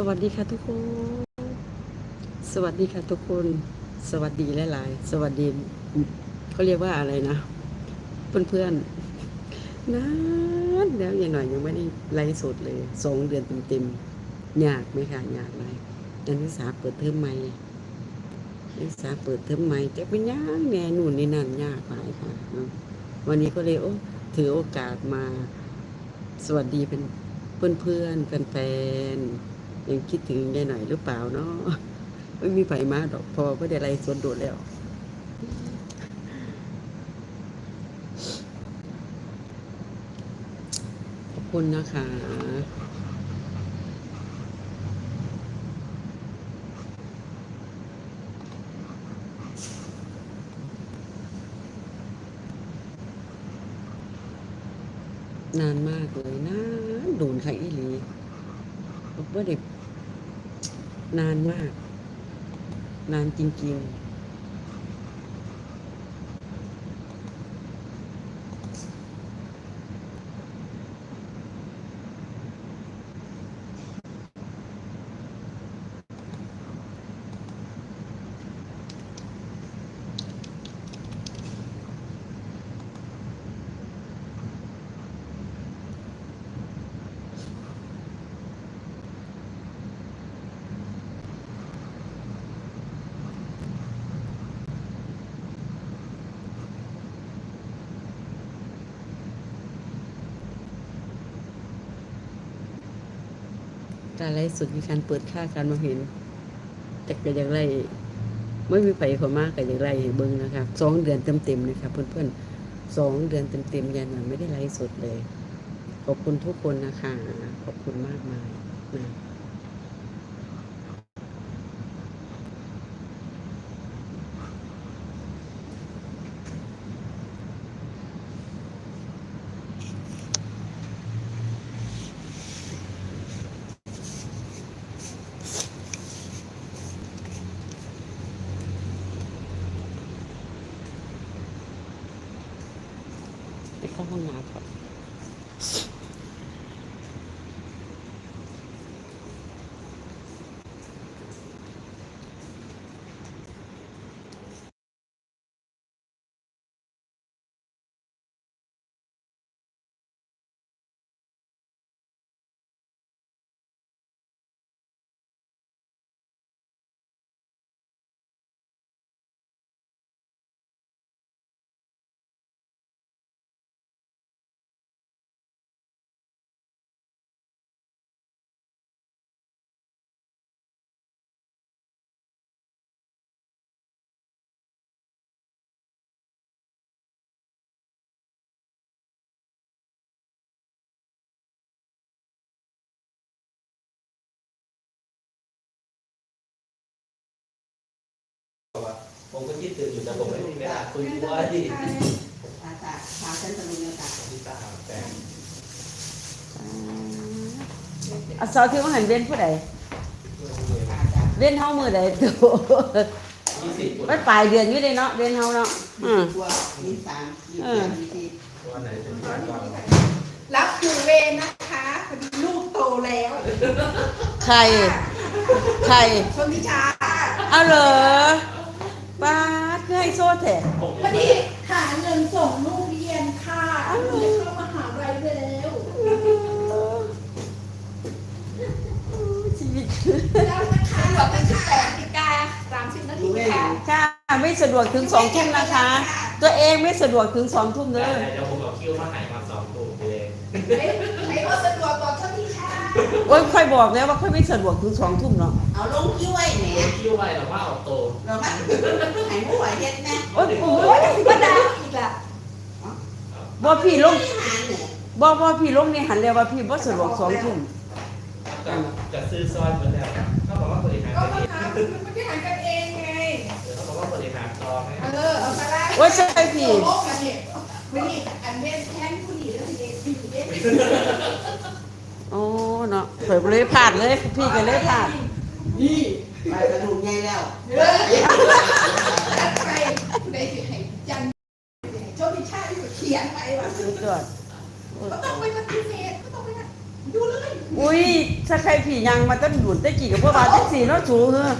สวัสดีค่ะทุกคน สวัสดีค่ะทุกคน สวัสดีหลายๆ สวัสดีเขาเรียกว่าอะไรนะ เพื่อนๆนานแล้วอย่างหน่อยยังไม่ได้ไลฟ์สดเลยสองเดือนเต็มๆยากไหมคะยากไหมนักศึกษาเปิดเทอมใหม่นักศึกษาเปิดเทอมใหม่แต่เป็นยากแน่นู่นนี่นั่นยากหลายค่าะวันนี้ก็เลยโอ้ถือโอกาสมา สวัสดีเป็นเพื่อนๆแฟนๆ ยังคิดถึงยายหน่อยหรือเปล่าเนาะไม่มีไผมาดอกพอก็ได้ไรสวนโดดแล้ว ขอบคุณนะคะนานมากเลยนานโดนใครอีหลีบอกว่าเด็ก นานมาก นานจริง ๆ การไลฟ์สดมีการเปิดค่าการมาเห็น แต่ก็อย่างไรไม่มีไฟขอมากก็อย่างไรให้เบิ้งนะครับสองเดือนเต็มๆเลยค่ะเพื่อนๆสองเดือนเต็มๆยันวันไม่ได้ไลฟ์สดเลย ขอบคุณทุกคนนะคะ ขอบคุณมากมายนะ ผมก็คิดถึงอยู่แต่ผมไม่มีเวลาคุยด้วยที่อาจารย์พาฉันตะลุยอาจารย์ที่ตาแต่อะสาวที่ว่าหันเว้นผู้ใดอาจารย์เว้นเฮามือใดตัวยี่สิบคนมันปลายเดือนอยู่เลยเนาะเว้นเฮาเนาะอืมตัวมีสามยี่สิบยี่สิบวันไหนเป็นการวางรับอยู่เวรนะคะพอดีลูกโตแล้ว ใคร ใครชนทิชาเอาเหรอ ป้าดคือให้โซ่แท้พอดีหาเงินส่งลูกเรียนค่ะลูกจะเข้ามหาลัยแล้วชีวิตแล้วนะคะเราเป็นที่แปดนาฬิกาสามสิบนาทีค่ะค่ะไม่สะดวกถึงสองทุ่มนะคะ ตัวเองไม่สะดวกถึงสองทุ่มเดี๋เด้อยวผมเอาคิวมาหายมาสองตัวไปเลยไหนก็สะดวกกว่าชนทิชา โอ้ยค่อยบอกแล้วว่าค่อยไม่สะดวกถึงสองทุ่มเนาะเอาลงคิ้วไว้แหมคิวไปหรือว่าเอาโตเราไม่ให้ผู้ไหวเฮ็ดแน่โอ้ยโอ้โอ้ยยก็ดาวอีกอะบ่พี่ลงไม่หาเนี่ยบ่บ่พี่ลงนี่หันแล้วว่าพี่บ่สะดวกสองทุ่มจะจะซื้อซอยเหมือนแล้วเขาบอกว่าบริหารก็กันมาเองหามันไม่หารกันเองไงเขาบอกว่าบริหารซอยไหมเออเอามาละโอ้ยใช่พี่โอ้กันเนี่ยไม่นี่อันเว้นแทนผู้หญิงแล้วทีเด็กผู้หญิงเด็กโอ้ เนาะเผยเลยพลาดเลย พี่ก็เลยพลาด นี่ไปกระดูกใหญ่แล้วเฮ้ยจัดไปได้สิให้จันโชคดีชาติที่เขียนไปว่าสุดยอดก็ต้องไปปฏิเสธก็ต้องไปนะอยู่เลยอุ้ยถ้าใครผียังมาต้นดุนได้กี่กับพวกบาจังสีเนาะสูเออ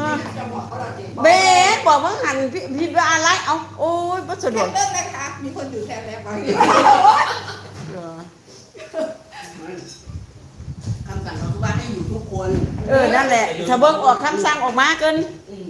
ฮะจะบอกเขาเราจริงเบ๊บอกว่าหันพี่พี่ว่าอะไรเอาโอ้ยบ่สะดแทวกนเติ้ลนะคะมีคนอยู่แทนแล้วบางทีเออคำสั่งเราคือว่าให้อยู่ทุกคน เออ นั่นแหละถ้าเบิ่งออกคำสั่งออกมาเกิน อืม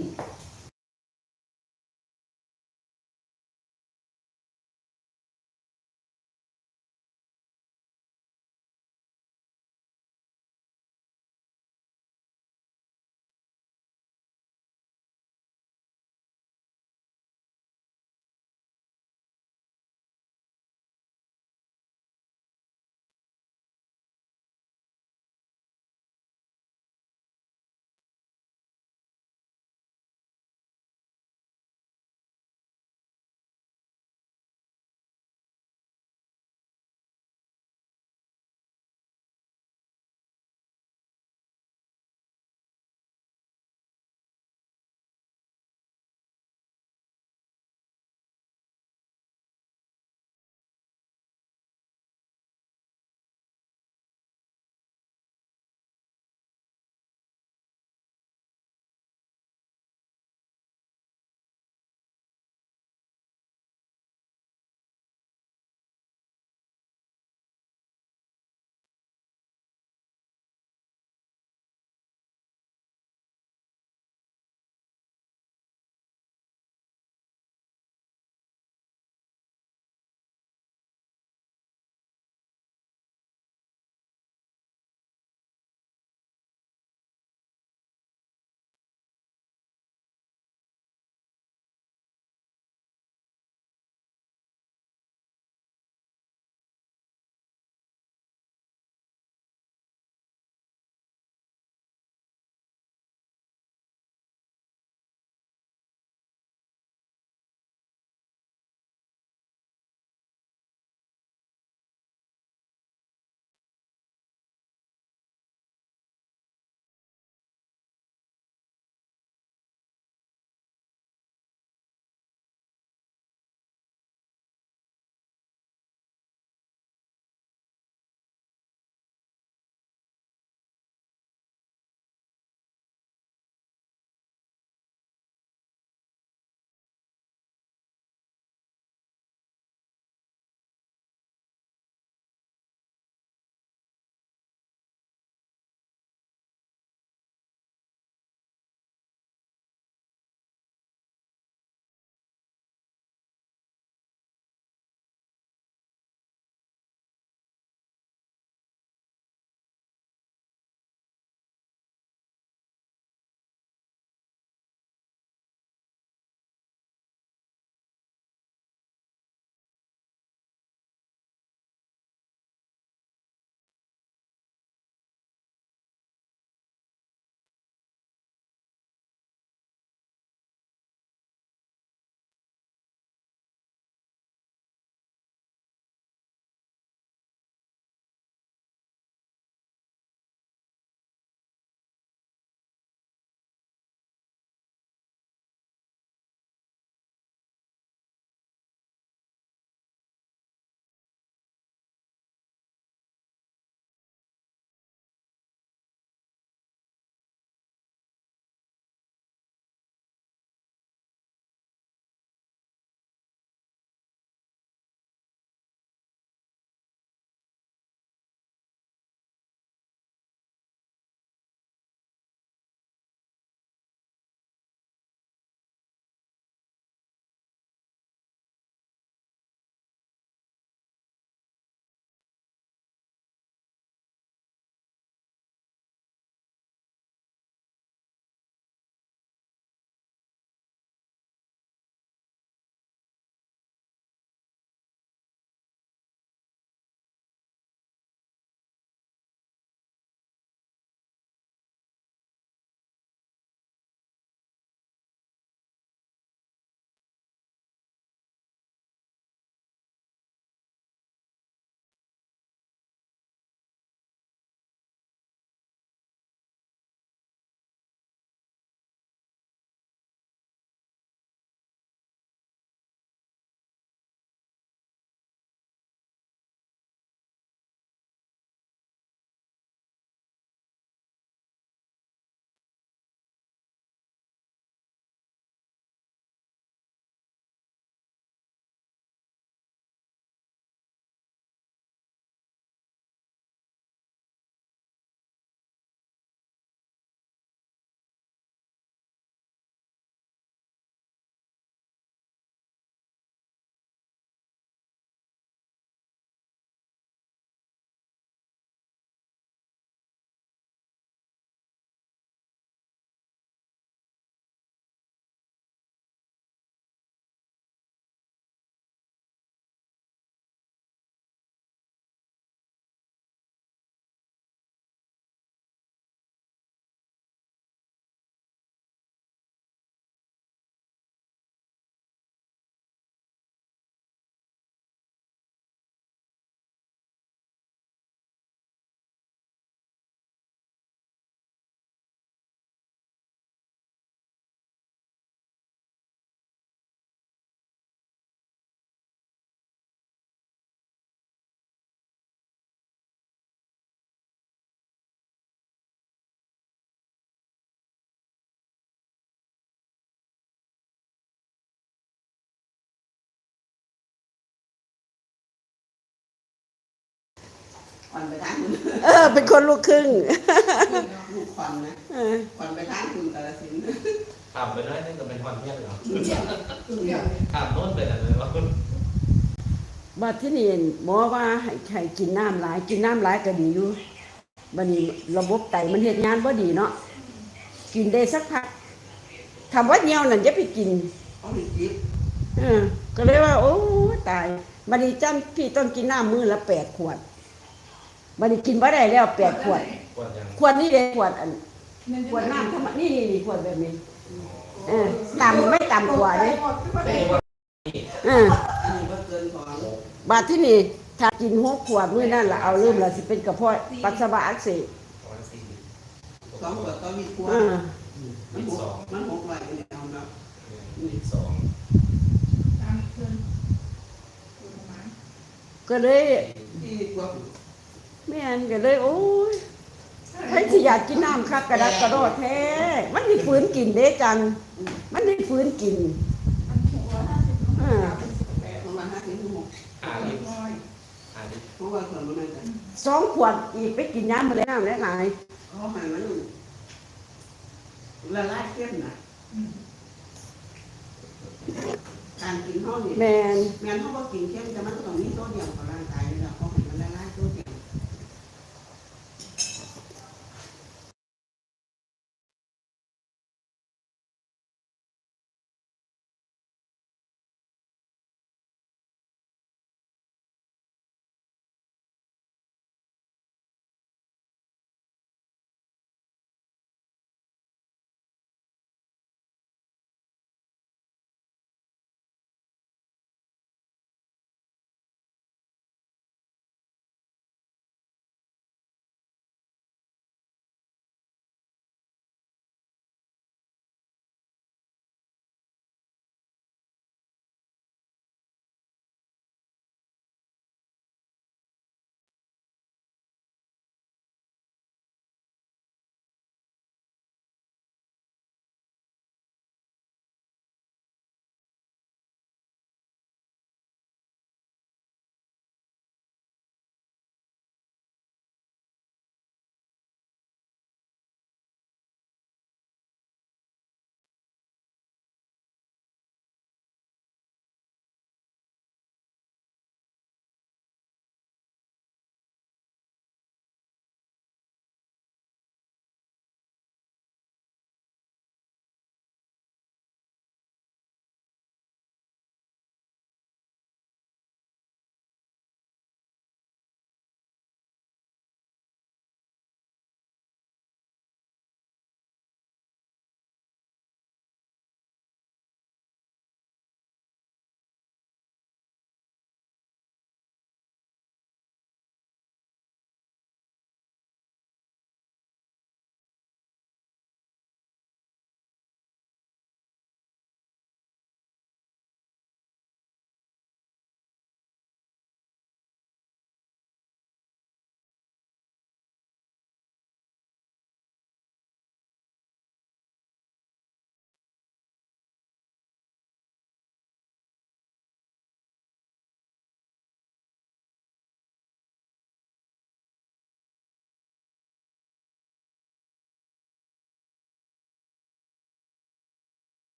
ควันไปทางคุณเออ เป็นคนลูกครึ่งลูกควันนะเออควันไปทางคุณกาลสินธุ์ขับไปน้อยนึงก็เป็นความเที่ยงเหรอเดี๋ยวเดี๋ยวขับโน่นไปแต่เลยว่าคุณบัดที่นี่หมอว่าให้ให้กินน้ำหลายกินน้ำหลายก็ดีอยู่บัดนี้ระบบไตมันเฮ็ดงานบ่ดีเนาะกินได้สักพักคำว่าเหนียวนั่นจะไปกินเขาหลีจิบเออก็เลยว่า โอ้ตายบัดนี้จำพี่ต้องกินน้ำมื้อละแปดขวด บัดนี้กินบ่ได้แล้วแปดขวดปวดยังขวดนี้เด้ขวดอันขวดน้ำธรรมนี่นี่นี่ขวดแบบนี้เออต่ำไม่ต่ำกว่าเด้เอออันนี้ก็เกินของบาดที่นี่ถ้ากินหกขวดมื้อนั่นละเอาเริ่มละสิเป็นกระเพาะปัสสาวะอักเสบประมาณสี่สองขวดก็มีขวดเออมันมีหกสองมันหกไว้เนี่ยเอาเนาะมีสองตามเกินอยู่ประมาณก็เลย ที่กว่า แม่นก็เลยโอ้ยให้สิอยากกินน้ำคักกระดักกระโดดแท้มันนี่ฝืนกินเด้จันมันนี่ฝืนกินอันหกร้อยห้าสิบอ่าเป็นสิบแปดประมาณห้าถึงหกหาลิตรร้อยหาลิตรเพราะว่าคนมันนั่นกันสองขวดอีกไปกินน้ำมาแล้วน้ำแล้วหายเขาให้มันละลายเข้มน่ะอืมการกินห้องนี่แม่นแม่นเขาบอกกินเข้มแต่มันต้องมีโซเดียมกับร่างกายอยู่แล้วเขา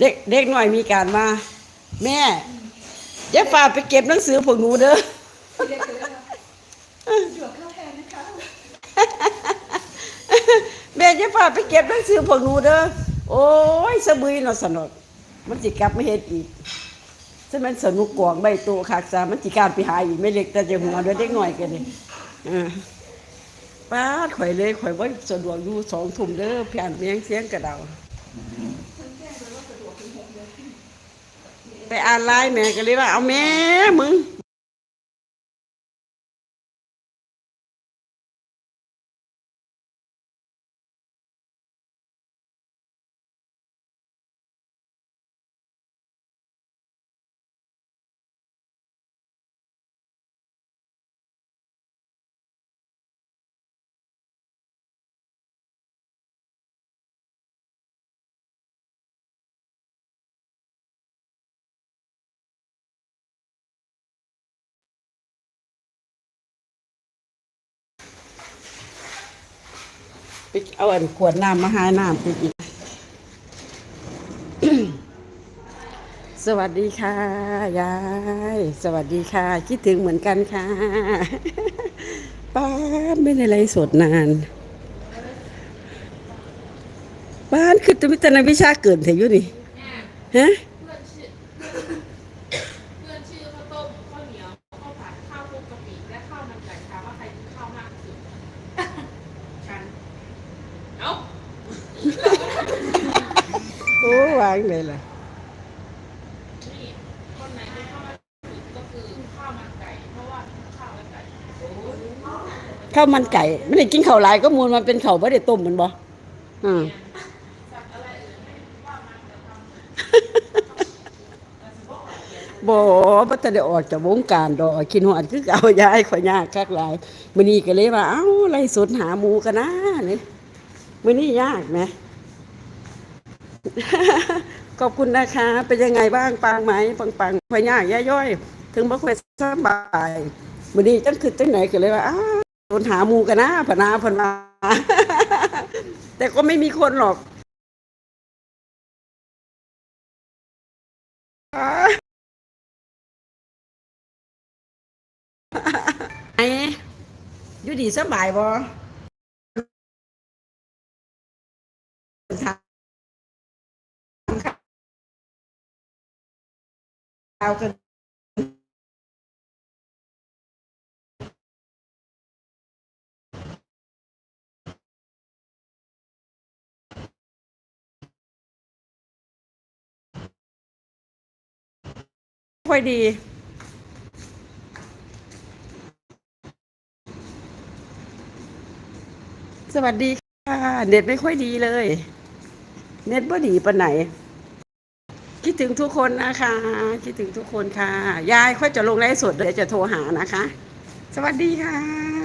เด็กเด็กหน่อยมีการมา แม่อย่าฝากไปเก็บหนังสือพวกหนูเด้อเรียกเลยว่าป้าวแม่จะพาไปเก็บหนังสือพวกหนูเด้อโอ้ยสะบือเนาะสนุกมันสิกลับมาเฮ็ดอีกซึ่งมันสนุกกวางใบตัวคักซามันสิการไปหาอีกไม่เล็กแต่จะหัวเด้อเด็กหน่อยกันนี่อ่าป้าข่อยเลยข่อยว่าสะดวกอยู่สองทุ่มเด้อพี่อ่านเมียงเสียงกระเดา ไปอ่านไลน์แม่ก็เลยว่า เอาแม่มึง เอาอันขวดน้ำมาหาน้ำปอีก สวัสดีค่ะ ยาย สวัสดีค่ะ คิดถึงเหมือนกันค่ะ ป้าไม่ได้ไลฟ์สดนาน บ้านคือจะมิตรนวิชาเกินเถอะอยู่นี่ ฮะ เพื่อนชื่อเพื่อนชื่อข้าวต้มข้าวเหนียวข้าวผัดข้าวคลุกกะปิและข้าวมันไก่ถามว่าใครกินข้าวมากที่สุดฉันเอ้า โอ้ วางเลยล่ะนี่คนไหนกินข้าวมากที่สุดก็คือข้าวมันไก่เพราะว่าข้าวมันไก่ข้าวมันไก่ไม่ได้กินข้าวหลายก็มูลมันเป็นข้าวไม่ได้ต้มแมันบ่อืมสัตว์อะไรอื่นไม่ว่ามันจะทำบ่บ่ทันได้ออกจากวงการดอกคิดฮอดคือเอายายข่อยยากคักหลายมื้อนี้ก็เลยว่าเอ้าไล่สดหาหมูกันนะนี่มื้อนี้ยากนะ ขอบคุณนะคะ เป็นยังไงบ้างปังไหมปังปังๆข่อยากย่าย่อย ถึงบ่ค่อยสบายมื้อนี้จังคือจังไหนก็เลยว่าอ้าวสดหาหมูกันนะพนาพนาแต่ก็ไม่มีคนหรอกไอ้อยู่ดีสบายบ่ากันค่อยดีสวัสดีค่ะ เน็ตไม่ค่อยดีเลย เน็ตบ่ดีปานไหน คิดถึงทุกคนนะคะ คิดถึงทุกคนค่ะ ยายค่อยจะลงไลฟ์สดเดี๋ยวจะโทรหานะคะ สวัสดีค่ะ